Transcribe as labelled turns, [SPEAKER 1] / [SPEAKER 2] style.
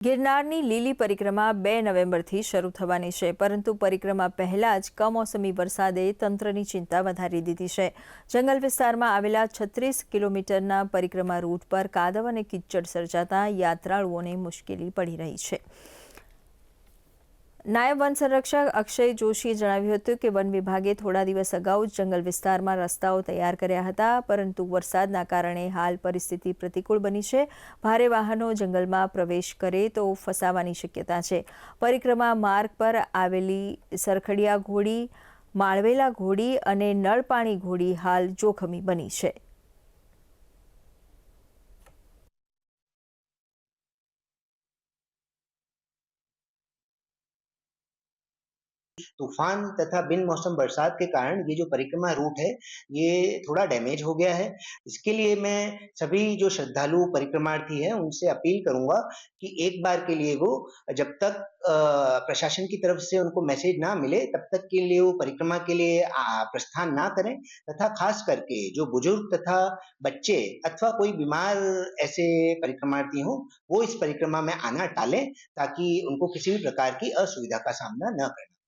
[SPEAKER 1] ગિરનારની લીલી પરિક્રમા બે નવેમ્બરથી શરૂ થવાની છે, પરંતુ પરિક્રમા પહેલા જ કમોસમી વરસાદે તંત્રની ચિંતા વધારી દીધી છે. જંગલ વિસ્તારમાં આવેલા છત્રીસ કિલોમીટરના પરિક્રમા રૂટ પર કાદવ અને કિચડ સર્જાતા યાત્રાળુઓને મુશ્કેલી પડી રહી છે. નાયબ વન સંરક્ષક અક્ષય જોશીએ જણાવ્યું હતું કે વન વિભાગે થોડા દિવસ અગાઉ જંગલ વિસ્તારમાં રસ્તાઓ તૈયાર કર્યા હતા, પરંતુ વરસાદના કારણે હાલ પરિસ્થિતિ પ્રતિકૂળ બની છે. ભારે વાહનો જંગલમાં પ્રવેશ કરે તો ફસાવાની શક્યતા છે. પરિક્રમા માર્ગ પર આવેલી સરખડિયા ઘોડી, માળવેલા ઘોડી અને નળપાણી ઘોડી હાલ જોખમી બની છે.
[SPEAKER 2] तूफ़ान तथा बिन मौसम बरसात के कारण ये जो परिक्रमा रूट है, ये थोड़ा डैमेज हो गया है। इसके लिए मैं सभी जो श्रद्धालु परिक्रमार्थी हैं, उनसे अपील करूँगा कि एक बार के लिए वो, जब तक प्रशासन की तरफ़ से उनको मैसेज ना मिले, तब तक के लिए वो परिक्रमा के लिए प्रस्थान ना करें तथा खास करके जो बुज़ुर्ग तथा बच्चे अथवा कोई बीमार ऐसे परिक्रमार्थी हों, वो इस परिक्रमा में आना टालें ताकि उनको किसी भी प्रकार की असुविधा का सामना न करना